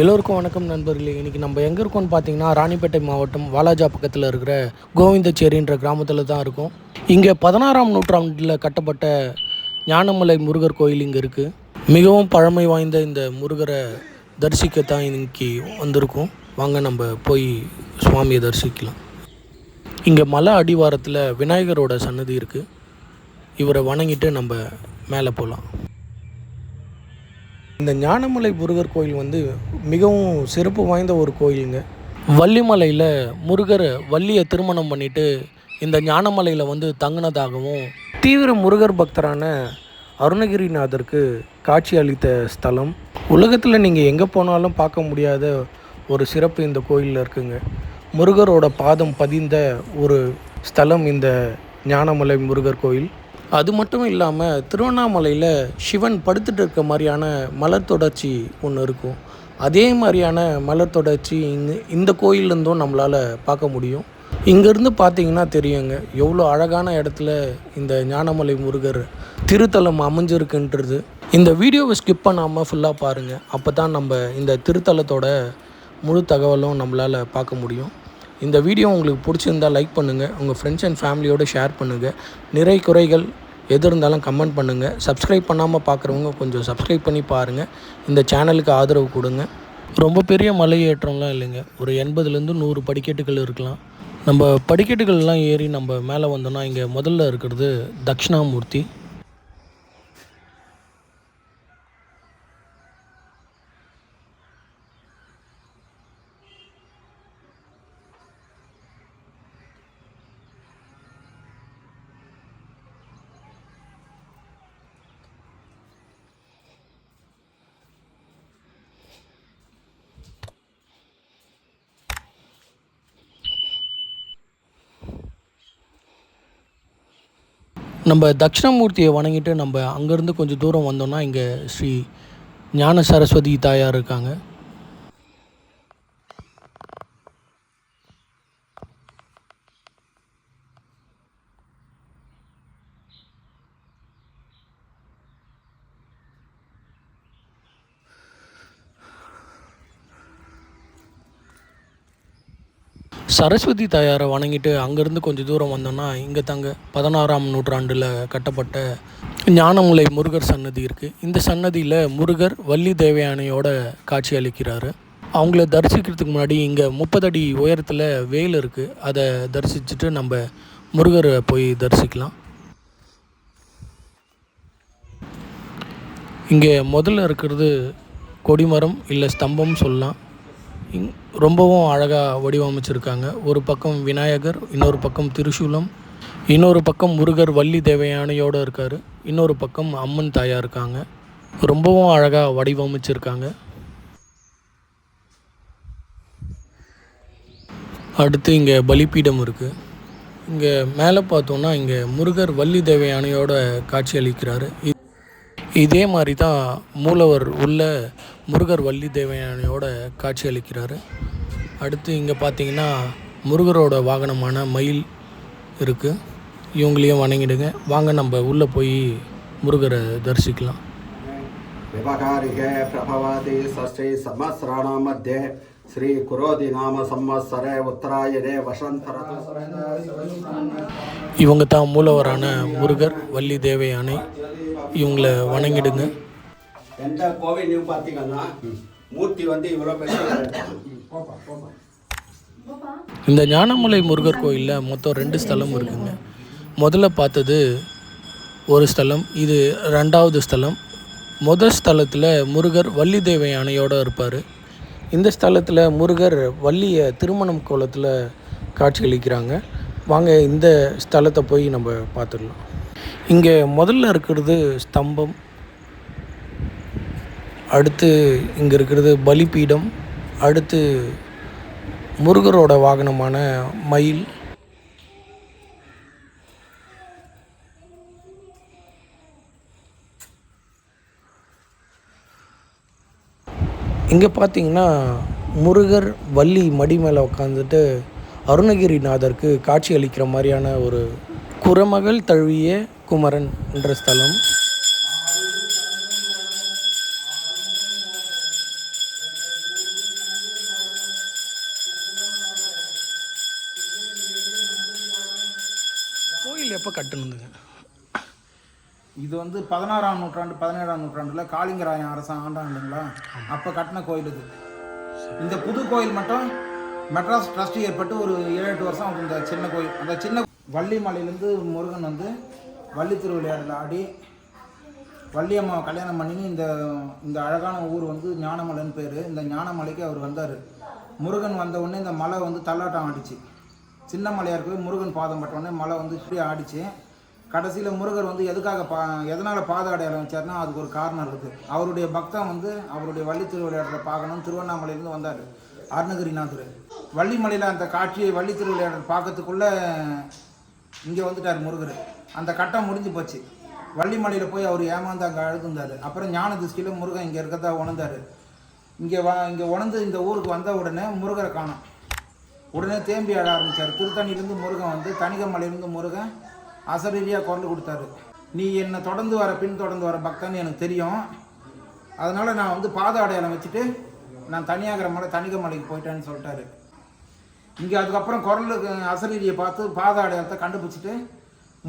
எல்லோருக்கும் வணக்கம் நண்பர்களே. இன்றைக்கி நம்ம எங்கே இருக்கோம்னு பார்த்தீங்கன்னா ராணிப்பேட்டை மாவட்டம் வாலாஜா பக்கத்தில் இருக்கிற கோவிந்தச்சேரின்ற கிராமத்தில் தான் இருக்கோம். இங்கே பதினாறாம் நூற்றாண்டில் கட்டப்பட்ட ஞானமலை முருகர் கோயில் இங்கே இருக்குது மிகவும் பழமை வாய்ந்த இந்த முருகரை தரிசிக்கத்தான் இன்னைக்கு வந்திருக்கோம். வாங்க நம்ம போய் சுவாமியை தரிசிக்கலாம். இங்கே மலை அடிவாரத்தில் விநாயகரோட சன்னதி இருக்குது இவரை வணங்கிட்டு நம்ம மேலே போகலாம். இந்த ஞானமலை முருகர் கோயில் வந்து மிகவும் சிறப்பு வாய்ந்த ஒரு கோயிலுங்க. வள்ளிமலையில் முருகர் வள்ளியை திருமணம் பண்ணிட்டு இந்த ஞானமலையில் வந்து தங்கினதாகவும் தீவிர முருகர் பக்தரான அருணகிரிநாதருக்கு காட்சி அளித்த ஸ்தலம். உலகத்தில் நீங்கள் எங்கே போனாலும் பார்க்க முடியாத ஒரு சிறப்பு இந்த கோயிலில் இருக்குங்க. முருகரோட பாதம் பதிந்த ஒரு ஸ்தலம் இந்த ஞானமலை முருகர் கோயில். அது மட்டும் இல்லாமல் திருவண்ணாமலையில் சிவன் படுத்துட்டு இருக்க மாதிரியான மலர் தொடர்ச்சி ஒன்று இருக்கும். அதே மாதிரியான மலர் தொடர்ச்சி இங்கே இந்த கோயிலேருந்தும் நம்மளால் பார்க்க முடியும். இங்கேருந்து பார்த்தீங்கன்னா தெரியுங்க எவ்வளோ அழகான இடத்துல இந்த ஞானமலை முருகர் திருத்தலம் அமைஞ்சிருக்குன்றது. இந்த வீடியோவை ஸ்கிப் பண்ணாமல் ஃபுல்லாக பாருங்கள் அப்போ தான் நம்ம இந்த திருத்தலத்தோட முழு தகவலும் நம்மளால் பார்க்க முடியும். இந்த வீடியோ உங்களுக்கு பிடிச்சிருந்தா லைக் பண்ணுங்கள் உங்கள் ஃப்ரெண்ட்ஸ் அண்ட் ஃபேமிலியோடு ஷேர் பண்ணுங்கள் நிறை குறைகள் எது இருந்தாலும் கமெண்ட் பண்ணுங்கள் சப்ஸ்கிரைப் பண்ணாமல் பார்க்குறவங்க கொஞ்சம் சப்ஸ்கிரைப் பண்ணி பாருங்கள் இந்த சேனலுக்கு ஆதரவு கொடுங்க. ரொம்ப பெரிய மலை ஏற்றம்லாம் இல்லைங்க. ஒரு எண்பதுலேருந்து நூறு படிக்கட்டுகள் இருக்கலாம். நம்ம படிக்கட்டுகள்லாம் ஏறி நம்ம மேலே வந்தோம்னா இங்கே முதல்ல இருக்கிறது தட்சிணாமூர்த்தி. நம்ம தட்சிணாமூர்த்தியை வணங்கிட்டு நம்ம அங்கேருந்து கொஞ்சம் தூரம் வந்தோம்னா இங்கே ஸ்ரீ ஞான சரஸ்வதி தாயார் இருக்காங்க. சரஸ்வதி தாயாரை வணங்கிட்டு அங்கேருந்து கொஞ்சம் தூரம் வந்தோம்னா இங்கே தாங்க பதினாறாம் நூற்றாண்டில் கட்டப்பட்ட ஞானமுலை முருகர் சன்னதி இருக்குது இந்த சன்னதியில் முருகர் வள்ளி தேவயானையோட காட்சி அளிக்கிறாரு. அவங்கள தரிசிக்கிறதுக்கு முன்னாடி இங்கே முப்பது அடி உயரத்தில் வேல் இருக்குது அதை தரிசிச்சுட்டு நம்ம முருகரை போய் தரிசிக்கலாம். இங்கே முதல்ல இருக்கிறது கொடிமரம் இல்லை ஸ்தம்பம் சொல்லலாம். ரொம்பவும் அழகாக வடிவமைச்சிருக்காங்க. ஒரு பக்கம் விநாயகர் இன்னொரு பக்கம் திரிசூலம் இன்னொரு பக்கம் முருகர் வள்ளி தேவையானையோடு இருக்கார். இன்னொரு பக்கம் அம்மன் தாயா இருக்காங்க. ரொம்பவும் அழகாக வடிவமைச்சிருக்காங்க. அடுத்து இங்கே பலிப்பீடம் இருக்குது இங்கே மேலே பார்த்தோன்னா இங்கே முருகர் வள்ளி தேவையானையோட காட்சி அளிக்கிறாரு. இதே மாதிரி தான் மூலவர் உள்ள முருகர் வள்ளி தேவயானையோட காட்சி அளிக்கிறார். அடுத்து இங்கே பார்த்தீங்கன்னா முருகரோட வாகனமான மயில் இருக்குது இவங்களையும் வணங்கிடுங்க. வாங்க நம்ம உள்ளே போய் முருகரை தரிசிக்கலாம். விவகாரிக பிரபவாதி சஷ்டை சமஸ்ராணா மத்திய ஸ்ரீ குரோதி நாம సంవత్సరే ఉత్తరాయణే வசந்தர. இவங்க தான் மூலவரான முருகர் வள்ளி தேவையானை. இவங்களை வணங்கிடுங்க. எந்த கோவிலையும் பார்த்தீங்கன்னா மூர்த்தி வந்து இவ்வளோ பெரிய இந்த ஞானமலை முருகர் கோயிலில் மொத்தம் ரெண்டு ஸ்தலம் இருக்குங்க. முதல்ல பார்த்தது ஒரு ஸ்தலம் இது ரெண்டாவது ஸ்தலம். முதல் ஸ்தலத்தில் முருகர் வள்ளி தேவை யானையோடு இருப்பார். இந்த ஸ்தலத்தில் முருகர் வள்ளியை திருமணம் கோலத்தில் காட்சியளிக்கிறாங்க. வாங்க இந்த ஸ்தலத்தை போய் நம்ம பார்த்துடலாம் இங்கே முதல்ல இருக்கிறது ஸ்தம்பம். அடுத்து இங்கே இருக்கிறது பலிபீடம். அடுத்து முருகரோட வாகனமான மயில். இங்கே பார்த்தீங்கன்னா முருகர் வள்ளி மடி மேலே உட்காந்துட்டு அருணகிரிநாதருக்கு காட்சி அளிக்கிற மாதிரியான ஒரு குரமகள் தழுவிய குமரன் என்ற ஸ்தலம். கோயில் எப்போ கட்டணுங்க? இது வந்து பதினாறாம் நூற்றாண்டு பதினேழாம் நூற்றாண்டுல காளிங்கராயன் அரசன் ஆண்டான் இல்லைங்களா? அப்போ கட்டின கோயில் இது. இந்த புது கோயில் மட்டும் மெட்ராஸ் ட்ரஸ்ட் ஏற்பட்டு ஒரு ஏழு எட்டு வருஷம் ஆகுது இந்த சின்ன கோயில். அந்த சின்ன வள்ளிமலையிலேருந்து முருகன் வந்து வள்ளி திருவிளையாடல ஆடி வள்ளியம்மாவை கல்யாணம் பண்ணி இந்த இந்த அழகான ஊர் வந்து ஞானமலைன்னு பேர். இந்த ஞானமலைக்கு அவர் வந்தார். முருகன் வந்த உடனே இந்த மலை வந்து தள்ளாட்டம் ஆடிச்சு. சின்ன மலையாக இருக்கவே முருகன் பாதம் பட்ட உடனே மலை வந்து இப்படி ஆடிச்சு. கடைசியில் முருகர் வந்து எதுக்காக பா எதனால் பாத அடையாளம் வச்சார்னா அதுக்கு ஒரு காரணம் இருக்குது அவருடைய பக்தன் வந்து அவருடைய வள்ளி திருவிளையாடலை பார்க்கணும் திருவண்ணாமலையிலேருந்து வந்தார். அருணகிரிநாதர் வள்ளிமலையில் அந்த காட்சியை வள்ளி திருவிளையாடல் பார்க்கறதுக்குள்ளே இங்கே வந்துட்டார் முருகர். அந்த கட்டம் முடிஞ்சு போச்சு. வள்ளிமலையில் போய் அவர் ஏமாந்து அங்கே அழுதுந்தார். அப்புறம் ஞான திருஷ்டியில் முருகன் இங்கே இருக்கிறதா உணர்ந்தார். இங்கே வா இங்கே உணர்ந்து இந்த ஊருக்கு வந்த உடனே முருகரை காணும். உடனே தேம்பி ஆட ஆரம்பித்தார் திருத்தணியிலேருந்து முருகன் வந்து தணிகமலையிலேருந்து முருகன் அசரீரியாக குரல் கொடுத்தாரு. நீ என்னை தொடர்ந்து வர பின் தொடர்ந்து வர பக்தன்னு எனக்கு தெரியும். அதனால் நான் வந்து பாத அடையாளம் வச்சுட்டு நான் தனியாகிற மலை தணிகமலைக்கு போயிட்டேன்னு சொல்லிட்டாரு. இங்கே அதுக்கப்புறம் குரலுக்கு அசரீரியை பார்த்து பாத அடையாளத்தை கண்டுபிடிச்சிட்டு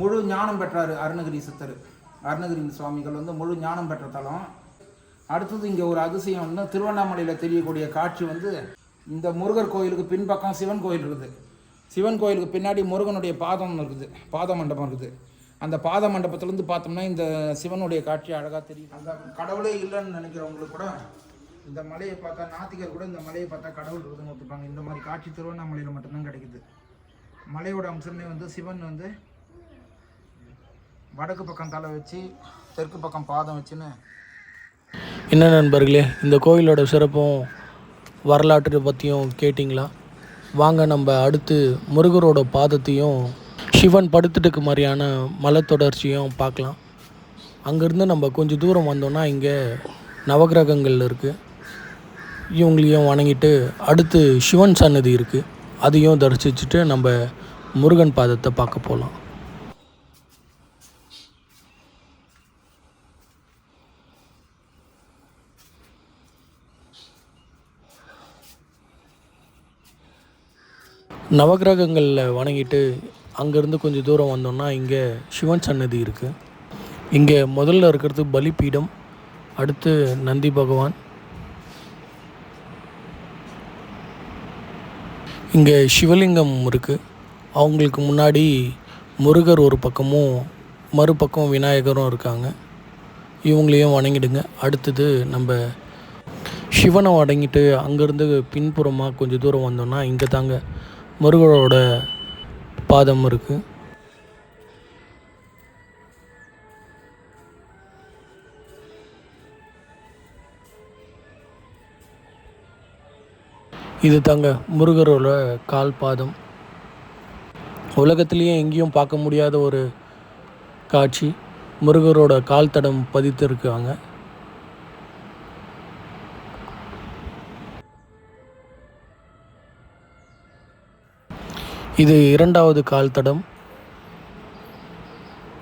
முழு ஞானம் பெற்றார் அருணகிரி சித்தர். அருணகிரி சுவாமிகள் வந்து முழு ஞானம் பெற்ற தலம். அடுத்தது இங்கே ஒரு அதிசயம் வந்து திருவண்ணாமலையில் தெரியக்கூடிய காட்சி வந்து இந்த முருகர் கோயிலுக்கு பின்பக்கம் சிவன் கோயில் இருக்குது. சிவன் கோயிலுக்கு பின்னாடி முருகனுடைய பாதம் இருக்குது பாத மண்டபம் இருக்குது. அந்த பாத மண்டபத்துலேருந்து பார்த்தோம்னா இந்த சிவனுடைய காட்சி அழகாக தெரியும் அந்த கடவுளே இல்லைன்னு நினைக்கிறவங்களுக்கு கூட இந்த மலையை பார்த்தா நாத்திகர் கூட இந்த மலையை பார்த்தா கடவுள் இருக்குதுன்னு ஒத்துப்பாங்க இந்த மாதிரி காட்சி திருவண்ணாமலையில் மட்டும்தான் கிடைக்குது. மலையோட அம்சமே வந்து சிவன் வந்து வடக்கு பக்கம் தலை வச்சு தெற்கு பக்கம் பாதம் வச்சுன்னு என்ன நண்பர்களே இந்த கோயிலோட சிறப்பும் வரலாற்று பற்றியும் கேட்டிங்களா? வாங்க நம்ம அடுத்து முருகரோட பாதத்தையும் சிவன் படுத்துட்டுக்கு மாதிரியான மலை தொடர்ச்சியும் பார்க்கலாம். அங்கேருந்து நம்ம கொஞ்சம் தூரம் வந்தோன்னா இங்கே நவகிரகங்கள் இருக்குது இவங்களையும் வணங்கிட்டு அடுத்து சிவன் சன்னதி இருக்குது அதையும் தரிசிச்சுட்டு நம்ம முருகன் பாதத்தை பார்க்க போகலாம் நவகிரகங்களில் வணங்கிட்டு அங்கேருந்து கொஞ்சம் தூரம் வந்தோம்னா இங்கே சிவன் சன்னதி இருக்குது இங்கே முதல்ல இருக்கிறது பலிபீடம் அடுத்து நந்தி பகவான். இங்கே சிவலிங்கம் இருக்குது அவங்களுக்கு முன்னாடி முருகர் ஒரு பக்கமும் மறுபக்கம் விநாயகரும் இருக்காங்க. இவங்களையும் வணங்கிடுங்க. அடுத்தது நம்ம சிவனை வணங்கிட்டு அங்கேருந்து பின்புறமாக கொஞ்சம் தூரம் வந்தோம்னா இங்கே தாங்க முருகரோட பாதம் இருக்குது இது தாங்க முருகரோட கால் பாதம். உலகத்திலேயே எங்கேயும் பார்க்க முடியாத ஒரு காட்சி. முருகரோட கால் தடம் பதித்திருக்காங்க. இது இரண்டாவது கால் தடம்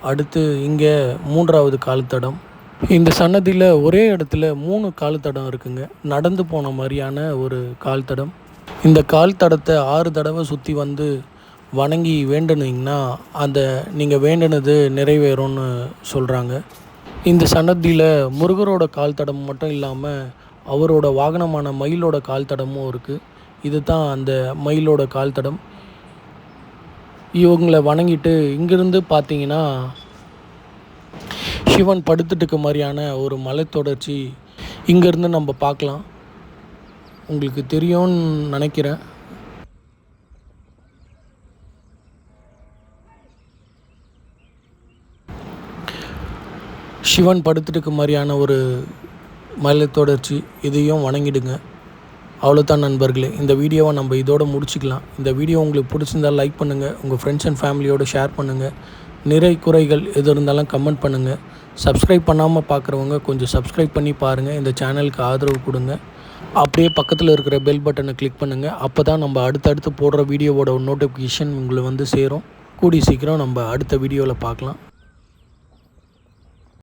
அடுத்து இங்கே மூன்றாவது கால் தடம் இந்த சன்னதியில் ஒரே இடத்துல மூணு கால் தடம் இருக்குங்க. நடந்து போன மாதிரியான ஒரு கால் தடம் இந்த கால் தடத்தை ஆறு தடவை சுற்றி வந்து வணங்கி வேண்டுனீங்கன்னா அந்த நீங்கள் வேண்டுனது நிறைவேறும்னு சொல்கிறாங்க இந்த சன்னதியில் முருகரோட கால் தடம் மட்டும் இல்லாமல் அவரோட வாகனமான மயிலோட கால் தடமும் இருக்குது இது தான் அந்த மயிலோட கால் தடம் இவங்களை வணங்கிட்டு இங்கிருந்து பார்த்தீங்கன்னா சிவன் படுத்துட்டு இருக்க மாதிரியான ஒரு மலைத்தொடர்ச்சி இங்கேருந்து நம்ம பார்க்கலாம். உங்களுக்கு தெரியும்னு நினைக்கிறேன். சிவன் படுத்துட்டு இருக்க மாதிரியான ஒரு மலைத்தொடர்ச்சி இதையும் வணங்கிடுங்க. அவ்வளோதான் நண்பர்களே. இந்த வீடியோவை நம்ம இதோட முடிச்சுக்கலாம். இந்த வீடியோ உங்களுக்கு பிடிச்சிருந்தால் லைக் பண்ணுங்கள் உங்கள் ஃப்ரெண்ட்ஸ் அண்ட் ஃபேமிலியோடு ஷேர் பண்ணுங்கள் நிறை குறைகள் எது இருந்தாலும் கமெண்ட் பண்ணுங்கள் சப்ஸ்கிரைப் பண்ணாமல் பார்க்குறவங்க கொஞ்சம் சப்ஸ்கிரைப் பண்ணி பாருங்கள் இந்த சேனலுக்கு ஆதரவு கொடுங்க. அப்படியே பக்கத்தில் இருக்கிற பெல் பட்டனை கிளிக் பண்ணுங்கள் அப்போ தான் நம்ம அடுத்தடுத்து போடுற வீடியோவோட நோட்டிஃபிகேஷன் உங்களை வந்து சேரும். கூடி சீக்கிரம் நம்ம அடுத்த வீடியோவில் பார்க்கலாம்